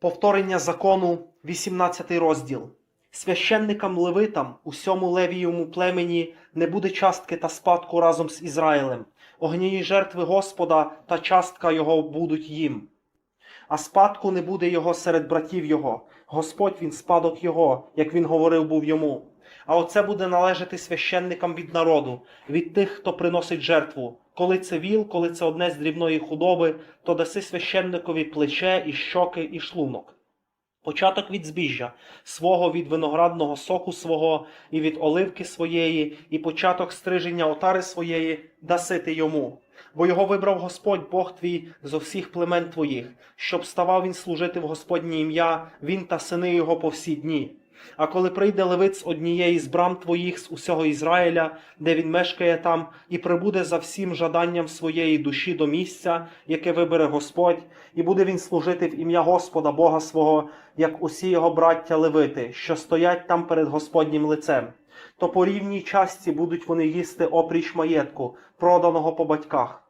Повторення закону, 18 розділ. Священникам левитам, усьому левієвому племені, не буде частки та спадку разом з Ізраїлем. Огняні жертви Господа та частка його будуть їм. А спадку не буде його серед братів його. Господь він спадок його, як він говорив був йому. А оце буде належати священникам від народу, від тих, хто приносить жертву. Коли це віл, коли це одне з дрібної худоби, то даси священникові плече, і щоки, і шлунок. Початок від збіжжя, свого від виноградного соку свого, і від оливки своєї, і початок стриження отари своєї даси ти йому. Бо його вибрав Господь Бог твій зо всіх племен твоїх, щоб ставав він служити в Господнє ім'я, він та сини його по всі дні. А коли прийде левит з однієї з брам твоїх з усього Ізраїля, де він мешкає там, і прибуде за всім жаданням своєї душі до місця, яке вибере Господь, і буде він служити в ім'я Господа Бога свого, як усі його браття левити, що стоять там перед Господнім лицем. То по рівній часті будуть вони їсти опріч маєтку, проданого по батьках.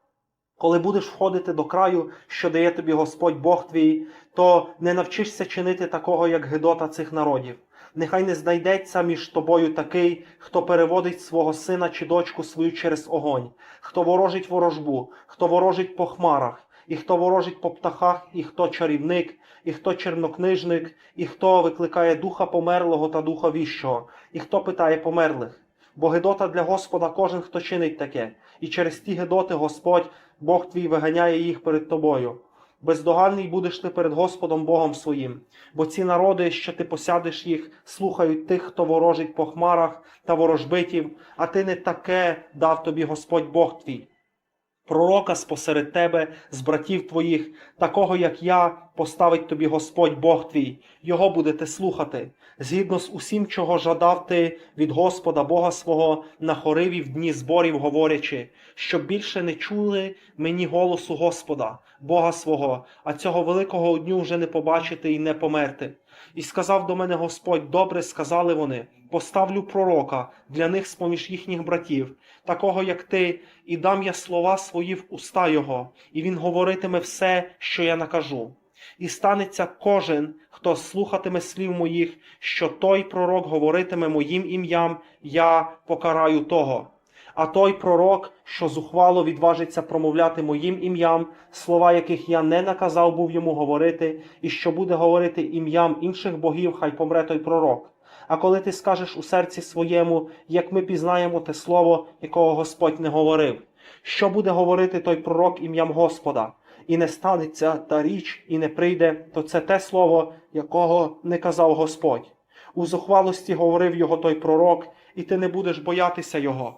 Коли будеш входити до краю, що дає тобі Господь Бог твій, то не навчишся чинити такого, як Гедота цих народів. Нехай не знайдеться між тобою такий, хто переводить свого сина чи дочку свою через огонь, хто ворожить ворожбу, хто ворожить по хмарах, і хто ворожить по птахах, і хто чарівник, і хто чернокнижник, і хто викликає духа померлого та духа віщого, і хто питає померлих. Бо Гедота для Господа кожен, хто чинить таке, і через ті Гедоти Господь, Бог твій виганяє їх перед тобою. Бездоганний будеш ти перед Господом Богом своїм, бо ці народи, що ти посядеш їх, слухають тих, хто ворожить по хмарах та ворожбитів, а ти не таке дав тобі Господь Бог твій. Пророка спосеред тебе, з братів твоїх, такого як я, поставить тобі Господь Бог твій, його будете слухати, згідно з усім, чого жадав ти від Господа Бога свого на хориві в дні зборів, говорячи, щоб більше не чули мені голосу Господа, Бога свого, а цього великого дню вже не побачити і не померти. І сказав до мене Господь, добре сказали вони, поставлю пророка для них з-поміж їхніх братів, такого як ти, і дам я слова свої в уста його, і він говоритиме все, що я накажу. І станеться кожен, хто слухатиме слів моїх, що той пророк говоритиме моїм ім'ям, я покараю того. А той пророк, що зухвало відважиться промовляти моїм ім'ям, слова яких я не наказав був йому говорити, і що буде говорити ім'ям інших богів, хай помре той пророк. А коли ти скажеш у серці своєму, як ми пізнаємо те слово, якого Господь не говорив, що буде говорити той пророк ім'ям Господа? І не станеться та річ, і не прийде, то це те слово, якого не казав Господь. У зухвалості говорив його той пророк, і ти не будеш боятися його.